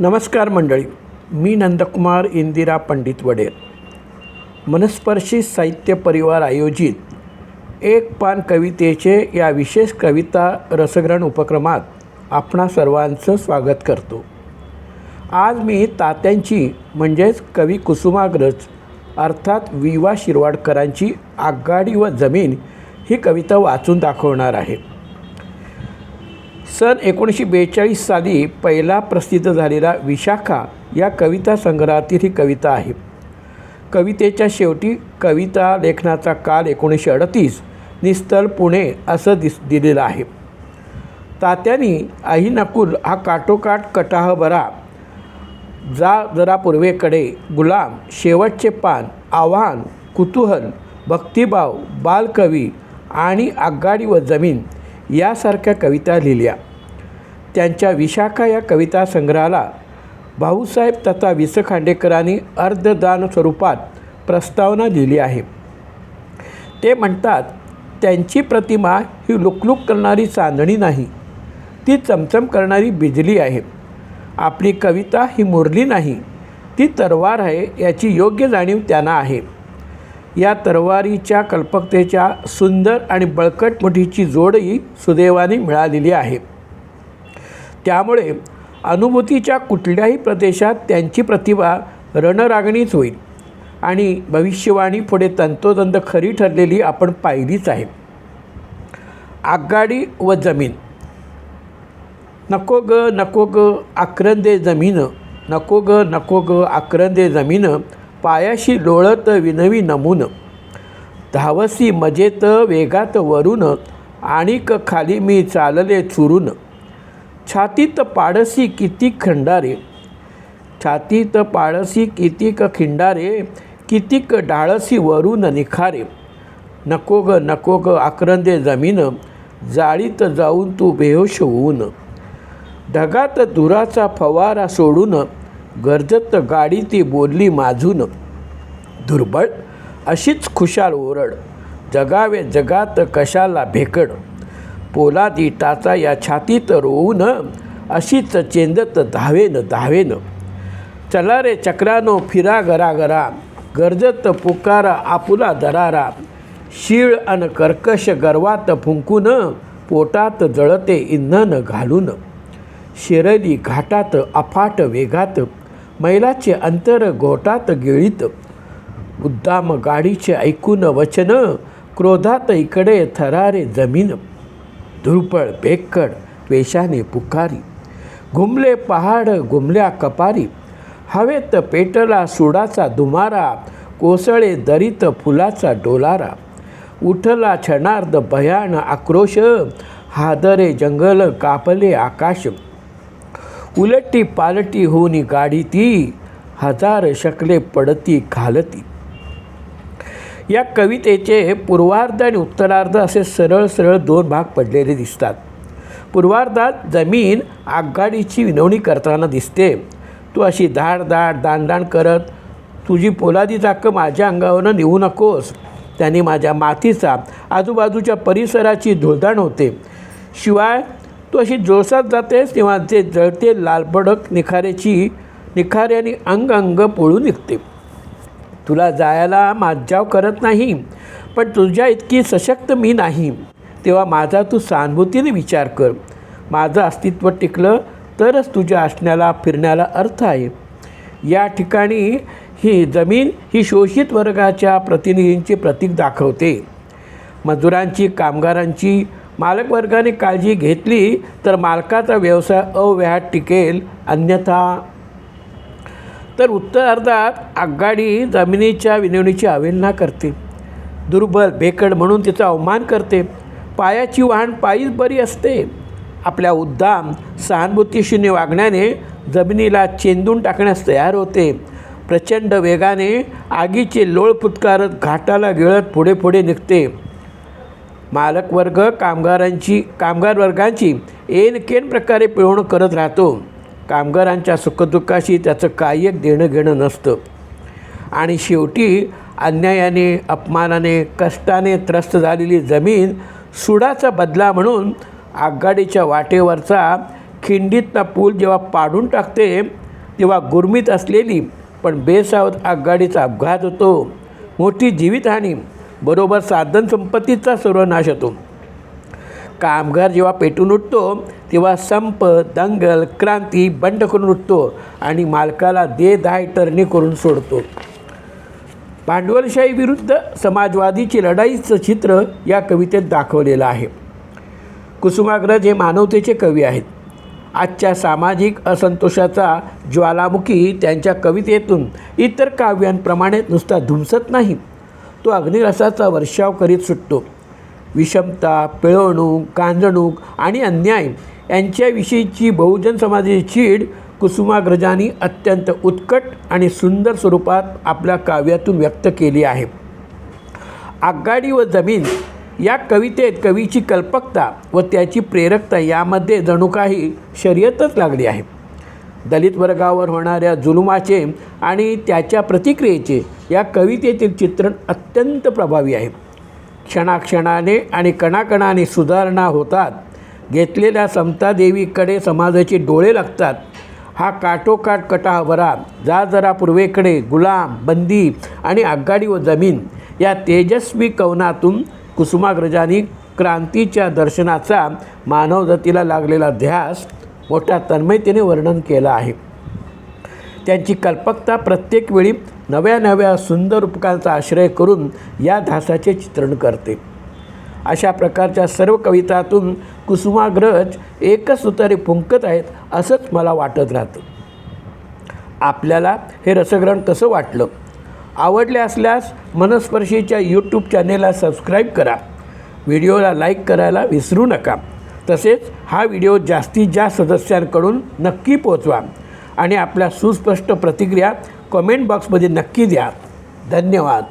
नमस्कार मंडळी मी नंदकुमार इंदिरा पंडित वडेर मनस्पर्शी साहित्य परिवार आयोजित एक पान कवितेचे या विशेष कविता रसग्रहण उपक्रमात आपणा सर्वांचं स्वागत करतो. आज मी तात्यांची म्हणजेच कवी कुसुमाग्रज अर्थात विवा शिरवाडकरांची आगगाडी व जमीन ही कविता वाचून दाखवणार आहे. सन एकोणीसशे बेचाळीस साली पहिला प्रसिद्ध झालेला विशाखा या कविता संग्रहातील ही कविता आहे. कवितेच्या शेवटी कविता लेखनाचा काल एकोणीसशे अडतीस निस्तल पुणे असं दिस दिलेलं आहे. तात्यांनी आई नकुल हा काटोकाट कटाह बरा जा जरा पूर्वेकडे गुलाम शेवटचे पान आव्हान कुतूहल भक्तिभाव बालकवी आणि आगगाडी व जमीन यासारख्या कविता लिहिल्या. त्यांच्या विशाखा या कविता संग्रहाला भाऊसाहेब तथा वि स खांडेकरांनी अर्धदान स्वरूपात प्रस्तावना लिहिली आहे. ते म्हणतात त्यांची प्रतिमा ही लुकलुक करणारी चांदणी नाही. ती चमचम करणारी बिजली आहे. आपली कविता ही मुरली नाही. ती तरवार आहे याची योग्य जाणीव त्यांना आहे. या तरवारीच्या कल्पकतेच्या सुंदर आणि बळकट मुठीची जोडही सुदैवाने मिळालेली आहे. त्यामुळे अनुभूतीच्या कुठल्याही प्रदेशात त्यांची प्रतिभा रणरागणीच होईल आणि भविष्यवाणी पुढे तंतोतंत खरी ठरलेली आपण पाहिलीच आहे. आगगाडी व जमीन. नको ग नको ग आक्रंदे जमीन. नको ग नको ग आक्रंदे जमीन. पायाशी लोळत विनवी नमून. धावसी मजेत वेगात वरून आणिक खाली मी चालले चुरून. छातीत पाडसी किती खंडारे? छातीत पाळसी कितीक खिंडारे? कितीक डाळसी वरून निखारे? नको ग नको ग आक्रंदे जमीन. जाळीत जाऊन तू बेहोश होऊन. ढगात धुराचा फवारा सोडून गरजत गाडी ती बोलली माझून. दुर्बळ अशीच खुशाल ओरड. जगावे जगात कशाला भेकड. पोलादी टाचा या छातीत रोवून अशीच चेंदत धावेन धावेन. चला रे चक्रानो फिरा गरा गरा गरजत पुकारा आपुला दरारा. शीळ अन कर्कश गर्वात फुंकून पोटात जळते इंधन घालून. शिरली घाटात अफाट वेगात मैलाचे अंतर गोटात गिळीत. उद्दाम गाडीचे ऐकून वचन क्रोधात इकडे थरारे जमीन. धुळपळ बेकड वेशाने पुकारी. घुमले पहाड घुमल्या कपारी. हवेत पेटला सुडाचा दुमारा कोसळे दरीत फुलाचा डोलारा. उठला क्षणार्ध भयान आक्रोश हादरे जंगल कापले आकाश. उलटी पालटी होऊन गाडी ती हजार शकले पडती घालती. या कवितेचे पूर्वार्ध आणि उत्तरार्ध असे सरळ सरळ दोन भाग पडलेले दिसतात. पूर्वार्धात जमीन आगगाडीची विनवणी करताना दिसते. तू अशी धाड धाड दांडदाण करत तुझी पोलादी चाक माझ्या अंगावरनं नेऊ नकोस. त्याने माझ्या मातीचा आजूबाजूच्या परिसराची धुळदाण होते. शिवाय तू अशी जोसात जातेस तेव्हा जे जळते लालबडक निखाऱ्याची निखाऱ्याने अंग अंग पोळून निघते. तुला जायला माझ्याव करत नाही पण तुझ्या इतकी सशक्त मी नाही. तेव्हा माझा तू सहानुभूतीने विचार कर. माझं अस्तित्व टिकलं तरच तुझ्या असण्याला फिरण्याला अर्थ आहे. या ठिकाणी ही जमीन ही शोषित वर्गाच्या प्रतिनिधींचे प्रतीक दाखवते. मजुरांची कामगारांची मालकवर्गाने काळजी घेतली तर मालकाचा व्यवसाय अव्याहत टिकेल अन्यथा. तर उत्तरार्धात आगगाडी जमिनीच्या विनवणीची अवहेलना करते. दुर्बल बेकड म्हणून तिचा अवमान करते. पायाची वाहन पायीच बरी असते. आपल्या उद्दाम सहानुभूतीशून्य वागण्याने जमिनीला चेंदून टाकण्यास तयार होते. प्रचंड वेगाने आगीचे लोळ फुतकारत घाटाला गिळत पुढे पुढे निघते. मालकवर्ग कामगारांची कामगार वर्गांची एनकेन प्रकारे पिळवणूक करत राहतो. कामगारांच्या सुखदुःखाशी त्याचं काही एक देणं घेणं नसतं. आणि शेवटी अन्यायाने अपमानाने कष्टाने त्रस्त झालेली जमीन सुडाचा बदला म्हणून आगगाडीच्या वाटेवरचा खिंडीतला पूल जेव्हा पाडून टाकते तेव्हा गुरमीत असलेली पण बेसावध आगगाडीचा अपघात होतो. मोठी जीवितहानी. बरोबर साधन संपत्तीचा सर्वनाश होतो. कामगार जेव्हा पेटून उठतो तेव्हा संप दंगल क्रांती बंड करून उठतो आणि मालकाला दे दाय टर्नी करून सोडतो. भांडवलशाही विरुद्ध समाजवादीची लढाईचं चित्र या कवितेत दाखवलेलं आहे. कुसुमाग्रज हे मानवतेचे कवी आहेत. आजच्या सामाजिक असंतोषाचा ज्वालामुखी त्यांच्या कवितेतून इतर काव्यांप्रमाणे नुसता धुमसत नाही. तो अग्निरसाचा वर्षाव करीत सुटतो. विषमता पिळवणूक कांजणूक आणि अन्याय यांच्याविषयीची बहुजन समाजाची चीड कुसुमाग्रजांनी अत्यंत उत्कट आणि सुंदर स्वरूपात आपल्या काव्यातून व्यक्त केली आहे. आगगाडी व जमीन या कवितेत कवीची कल्पकता व त्याची प्रेरकता यामध्ये जणू काही शर्यतच लागली आहे. दलित वर्गावर होणाऱ्या जुलुमाचे आणि त्याच्या प्रतिक्रियेचे या कवितेतील चित्रण अत्यंत प्रभावी आहे. क्षणाक्षणाने आणि कणाकणाने सुधारणा होतात. घेतलेल्या समतादेवीकडे समाजाचे डोळे लागतात. हा काटोकाट कटाह जा जरा पूर्वेकडे गुलाम बंदी आणि आगगाडी व जमीन या तेजस्वी कवनातून कुसुमाग्रजांनी क्रांतीच्या दर्शनाचा मानवजातीला लागलेला ध्यास मोठ्या तन्मयतेने वर्णन केलं आहे. त्यांची कल्पकता प्रत्येक वेळी नव्या नव्या सुंदर रूपकांचा आश्रय करून या धासाचे चित्रण करते. अशा प्रकारच्या सर्व कवितातून कुसुमाग्रज एकच सुतारे फुंकत आहेत असंच मला वाटत राहतं. आपल्याला हे रसग्रहण कसं वाटलं? आवडले असल्यास मनस्पर्शीच्या यूट्यूब चॅनेलला सबस्क्राईब करा. व्हिडिओला लाईक करायला विसरू नका. तसेच हा व्हिडिओ जास्तीत जास्त सदस्यांकडून नक्की पोचवा आणि आपल्या सुस्पष्ट प्रतिक्रिया कमेंट बॉक्समध्ये नक्की द्या. धन्यवाद.